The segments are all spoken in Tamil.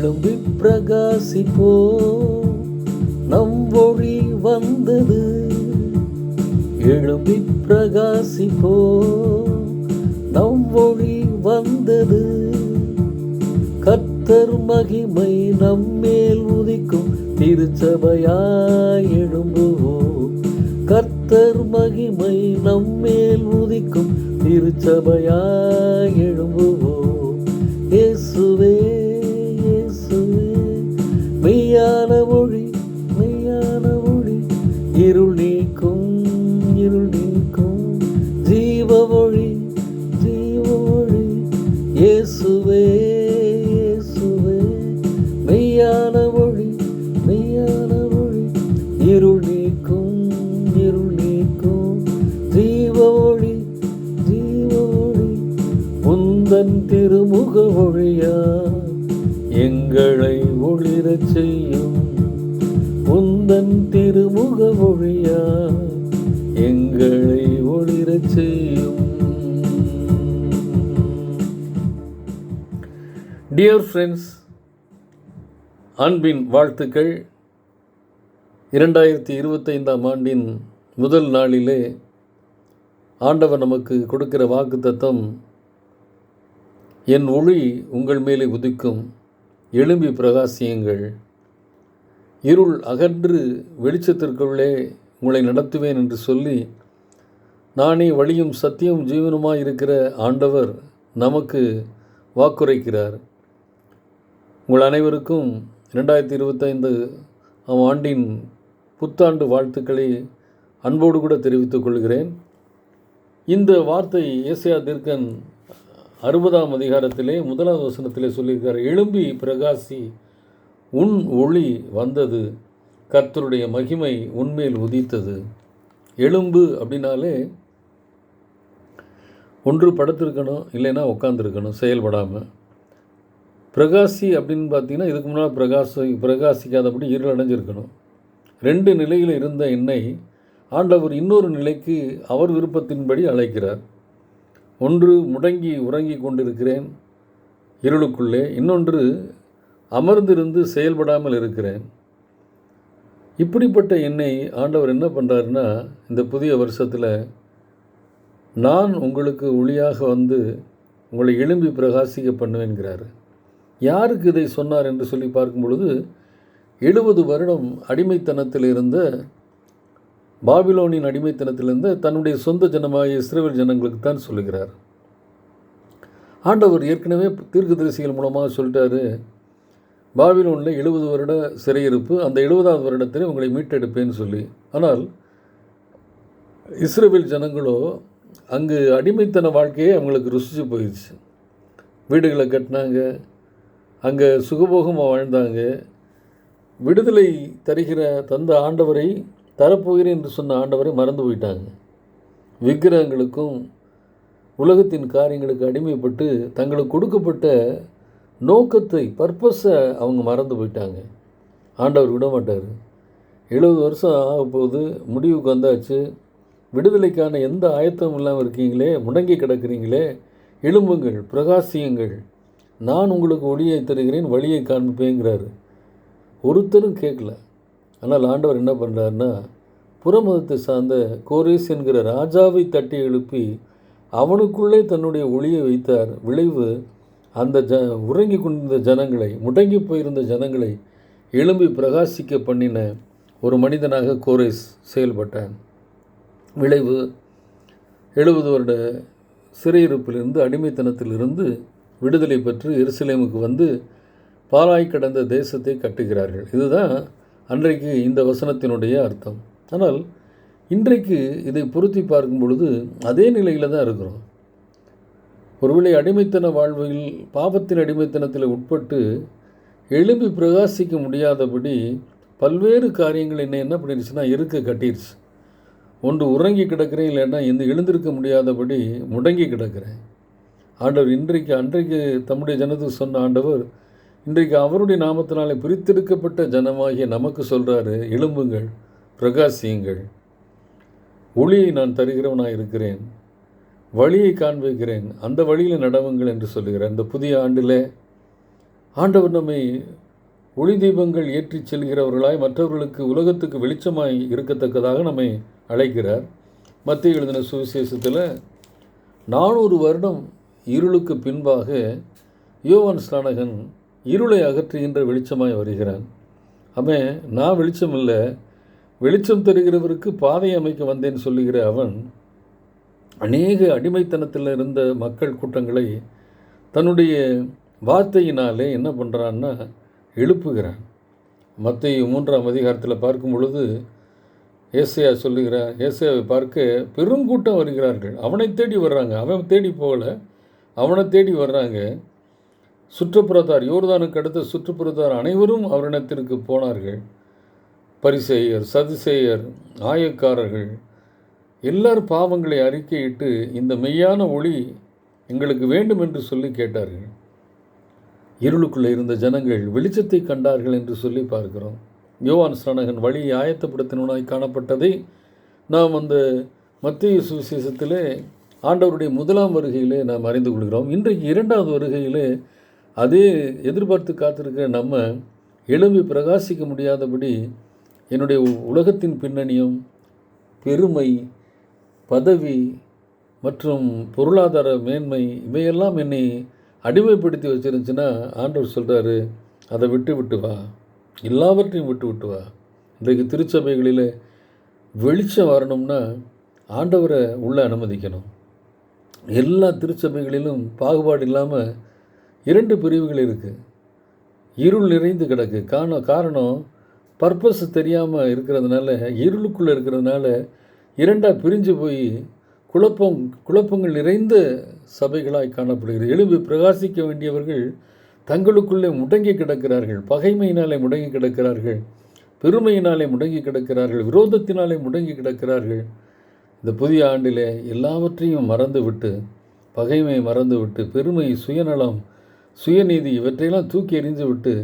எழும்பி பிரகாசிப்போ. நம் ஒளி வந்தது. எழும்பி பிரகாசிப்போ. நம் ஒளி வந்தது. கத்தர் மகிமை நம்மேல் உதிக்கும். திருச்சபையாய் எழும்புவோ கர்த்தர் மகிமை நம்மேல் உதிக்கும். திருச்சபையாய் எழும்புவோ இயேசுவே. மெய்யான ஒளிரச் செய்யும்? உந்தன் திருமுக ஒளியா எங்களை ஒளிரச் செய்யும். டியர் ஃப்ரெண்ட்ஸ் அன்பின் வாழ்த்துக்கள். இரண்டாயிரத்தி இருபத்தைந்தாம் ஆண்டின் முதல் நாளிலே ஆண்டவர் நமக்கு கொடுக்கிற வாக்கு தத்தம் என் ஒளி உங்கள் மேலே உதிக்கும். எழும்பி பிரகாசியுங்கள். இருள் அகன்று வெளிச்சத்திற்குள்ளே உங்களை நடத்துவேன் என்று சொல்லி நானே வழியும் சத்தியம் ஜீவனுமாய் இருக்கிற ஆண்டவர் நமக்கு வாக்குரைக்கிறார். உங்கள் அனைவருக்கும் ரெண்டாயிரத்தி இருபத்தைந்து ஆம் ஆண்டின் புத்தாண்டு வாழ்த்துக்களை அன்போடு கூட தெரிவித்துக் கொள்கிறேன். இந்த வார்த்தை ஏசியா தீர்க்கன் அறுபதாம் அதிகாரத்திலே முதலாவது வசனத்திலே சொல்லியிருக்கார் எழும்பி பிரகாசி உன் ஒளி வந்தது கர்த்தருடைய மகிமை உன்மேல் உதித்தது. எலும்பு அப்படின்னாலே ஒன்று படுத்திருக்கணும் இல்லைன்னா உட்காந்துருக்கணும் செயல்படாமல் பிரகாசி அப்படின்னு பார்த்தீங்கன்னா இதுக்கு முன்னால் பிரகாசி பிரகாசிக்காதபடி இருள் அடைஞ்சிருக்கணும். ரெண்டு நிலையில் இருந்த என்னை ஆண்டவர் இன்னொரு நிலைக்கு அவர் விருப்பத்தின்படி அழைக்கிறார். ஒன்று முடங்கி உறங்கி கொண்டிருக்கிறேன். இருளுக்குள்ளே இன்னொன்று அமர்ந்திருந்து செயல்படாமல் இருக்கிறேன். இப்படிப்பட்ட என்னை ஆண்டவர் என்ன பண்ணுறாருன்னா இந்த புதிய வருஷத்தில் நான் உங்களுக்கு ஒளியாக வந்து உங்களை எழும்பி பிரகாசிக்க பண்ணுவேன்கிறார். யாருக்கு இதை சொன்னார் என்று சொல்லி பார்க்கும் பொழுது எழுபது வருடம் அடிமைத்தனத்தில் இருந்த பாபிலோனின் அடிமைத்தனத்திலிருந்து தன்னுடைய சொந்த ஜனமாகிய இஸ்ரேல் ஜனங்களுக்கு தான் சொல்லுகிறார். ஆண்டவர் ஏற்கனவே தீர்க்கதரிசிகள் மூலமாக சொல்லிட்டாரு பாபிலோனில் எழுபது வருட சிறையிருப்பு அந்த எழுபதாவது வருடத்தில் உங்களை மீட்டெடுப்பேன்னு சொல்லி. ஆனால் இஸ்ரேல் ஜனங்களோ அங்கு அடிமைத்தன வாழ்க்கையே அவங்களுக்கு ருசிச்சு போயிடுச்சு. வீடுகளை கட்டினாங்க அங்கே சுகபோகமாக வாழ்ந்தாங்க. விடுதலை தருகிற தந்த ஆண்டவரை தரப்போகிறேன் என்று சொன்ன ஆண்டவரை மறந்து போயிட்டாங்க. விக்கிரகங்களுக்கும் உலகத்தின் காரியங்களுக்கு அடிமைப்பட்டு தங்களுக்கு கொடுக்கப்பட்ட நோக்கத்தை பர்பஸை அவங்க மறந்து போயிட்டாங்க. ஆண்டவர் விட மாட்டார் எழுபது வருஷம் ஆக போகுது முடிவுக்கு வந்தாச்சு. விடுதலைக்கான எந்த ஆயத்தமும் இல்லாமல் இருக்கீங்களே முடங்கி கிடக்கிறீங்களே எலும்புங்கள் பிரகாசியுங்கள். நான் உங்களுக்கு ஒளியை தருகிறேன் வழியை காண்பிப்பேங்கிறாரு. ஒருத்தரும் கேட்கல. ஆனால் ஆண்டவர் என்ன பண்ணுறாருன்னா புறமதத்தை சார்ந்த கோரேஸ் என்கிற ராஜாவை தட்டி எழுப்பி அவனுக்குள்ளே தன்னுடைய ஒளியை வைத்தார். விளைவு அந்த ஜ உறங்கி கொண்டிருந்த ஜனங்களை முடங்கி போயிருந்த ஜனங்களை எழும்பி பிரகாசிக்க பண்ணின ஒரு மனிதனாக கோரேஸ் செயல்பட்டான் விளைவு எழுபது வருட சிறையிருப்பிலிருந்து அடிமைத்தனத்திலிருந்து விடுதலை பெற்று எருசலேமுக்கு வந்து பாலாய் கடந்த தேசத்தை கட்டுகிறார்கள். இதுதான் அன்றைக்கு இந்த வசனத்தினுடைய அர்த்தம். ஆனால் இன்றைக்கு இதை பொருத்தி பார்க்கும் பொழுது அதே நிலையில் தான் இருக்கிறோம். ஒருவேளை அடிமைத்தன வாழ்வில் பாபத்தின் அடிமைத்தனத்தில் உட்பட்டு எழும்பி பிரகாசிக்க முடியாதபடி பல்வேறு காரியங்கள் என்ன என்ன பண்ணிடுச்சுன்னா இருக்க கட்டிடுச்சு ஒன்று உறங்கி கிடக்கிறேன் இல்லைன்னா இந்த எழுந்திருக்க முடியாதபடி முடங்கி கிடக்கிறேன். ஆண்டவர் இன்றைக்கு அன்றைக்கு தம்முடைய ஜனத்துக்கு சொன்ன ஆண்டவர் இன்றைக்கு அவருடைய நாமத்தினாலே பிரித்தெடுக்கப்பட்ட ஜனமாகிய நமக்கு சொல்கிறாரு எழும்புங்கள் பிரகாசியுங்கள். ஒளியை நான் தருகிறவனாக இருக்கிறேன். வழியை காண்பிக்கிறேன். அந்த வழியில் நடவுங்கள் என்று சொல்லுகிறார் இந்த புதிய ஆண்டில் ஆண்டவர் நம்மை ஒளி தீபங்கள் ஏற்றிச் செல்கிறவர்களாய் மற்றவர்களுக்கு உலகத்துக்கு வெளிச்சமாய் இருக்கத்தக்கதாக நம்மை அழைக்கிறார். மத்திய எழுதின சுவிசேஷத்தில் நானூறு வருடம் இருளுக்கு பின்பாக யோவான் ஸ்நானகன் இருளை அகற்றுகின்ற வெளிச்சமாய் வருகிறான். அவன் நான் வெளிச்சம் இல்லை. வெளிச்சம் தருகிறவருக்கு பாதை அமைக்க வந்தேன் சொல்லுகிற அவன் அநேக அடிமைத்தனத்தில் இருந்த மக்கள் கூட்டங்களை தன்னுடைய வார்த்தையினாலே என்ன பண்ணுறான்னா எழுப்புகிறான். மத்திய மூன்றாம் அதிகாரத்தில் பார்க்கும் பொழுது ஏசையா சொல்லுகிறார் ஏசையாவை பார்க்க பெருங்கூட்டம் வருகிறார்கள். அவனை தேடி வர்றாங்க. அவன் தேடி போகல. அவனை தேடி வர்றாங்க. சுற்றுப்புறத்தார் யோர்தானுக்கு அடுத்த சுற்றுப்புறத்தார் அனைவரும் அவரிடத்திற்கு போனார்கள். பரிசெயர் சதிசெயர் ஆயக்காரர்கள் எல்லார் பாவங்களை அறிக்கையிட்டு இந்த மெய்யான ஒளி எங்களுக்கு வேண்டும் என்று சொல்லி கேட்டார்கள். இருளுக்குள்ளே இருந்த ஜனங்கள் வெளிச்சத்தை கண்டார்கள் என்று சொல்லி பார்க்கிறோம். யோவான் ஸ்நானகன் வழியை ஆயத்தப்படுத்தினவனாய் காணப்பட்டதை நாம் அந்த மத்திய சுவிசேஷத்திலே ஆண்டவருடைய முதலாம் வருகையிலே நாம் அறிந்து கொள்கிறோம். இன்றைக்கு இரண்டாவது வருகையிலே அதே எதிர்பார்த்து காத்திருக்கிற நம்ம எழும்பி பிரகாசிக்க முடியாதபடி என்னுடைய உலகத்தின் பின்னணியும் பெருமை பதவி மற்றும் பொருளாதார மேன்மை இவையெல்லாம் என்னை அடிமைப்படுத்தி வச்சிருந்துச்சுன்னா ஆண்டவர் சொல்கிறாரு அதை விட்டு விட்டு வா. எல்லாவற்றையும் விட்டு விட்டு வா. இன்றைக்கு திருச்சபைகளில் வெளிச்சம் வரணும்னா ஆண்டவரை உள்ளே அனுமதிக்கணும். எல்லா திருச்சபைகளிலும் பாகுபாடு இல்லாமல் இரண்டு பிரிவுகள் இருக்குது இருள் நிறைந்து கிடக்கு. காரணம் காரணம் பர்பஸ் தெரியாமல் இருக்கிறதுனால இருளுக்குள்ளே இருக்கிறதுனால இரண்டாக பிரிஞ்சு போய் குழப்பம் குழப்பங்கள் நிறைந்த சபைகளாய் காணப்படுகிறது. எழும்பி பிரகாசிக்க வேண்டியவர்கள் தங்களுக்குள்ளே முடங்கி கிடக்கிறார்கள். பகைமையினாலே முடங்கி கிடக்கிறார்கள். பெருமையினாலே முடங்கி கிடக்கிறார்கள். விரோதத்தினாலே முடங்கி கிடக்கிறார்கள். இந்த புதிய ஆண்டிலே எல்லாவற்றையும் மறந்துவிட்டு பகைமை மறந்துவிட்டு பெருமை சுயநலம் சுயநீதி இவற்றையெல்லாம் தூக்கி எறிந்து விட்டு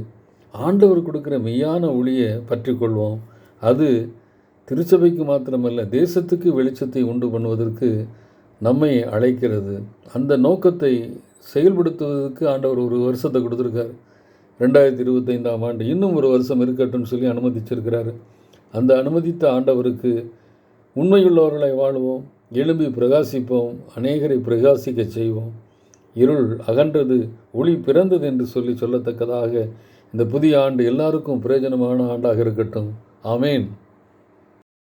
ஆண்டவர் கொடுக்குற மெய்யான ஒளியை பற்றி கொள்வோம். அது திருச்சபைக்கு மாத்திரமல்ல தேசத்துக்கு வெளிச்சத்தை உண்டு பண்ணுவதற்கு நம்மை அழைக்கிறது. அந்த நோக்கத்தை செயல்படுத்துவதற்கு ஆண்டவர் ஒரு வருஷத்தை கொடுத்துருக்காரு. ரெண்டாயிரத்தி இருபத்தைந்தாம் ஆண்டு இன்னும் ஒரு வருஷம் இருக்கட்டும்னு சொல்லி அனுமதிச்சிருக்கிறாரு. அந்த அனுமதித்த ஆண்டவருக்கு உண்மையுள்ளவர்களை வாழ்வோம் எழும்பி பிரகாசிப்போம் அநேகரை பிரகாசிக்க செய்வோம். இருள் அகன்றது ஒளி பிறந்தது என்று சொல்லி சொல்லத்தக்கதாக இந்த புதிய ஆண்டு எல்லாருக்கும் பிரயோஜனமான ஆண்டாக இருக்கட்டும். ஆமேன்.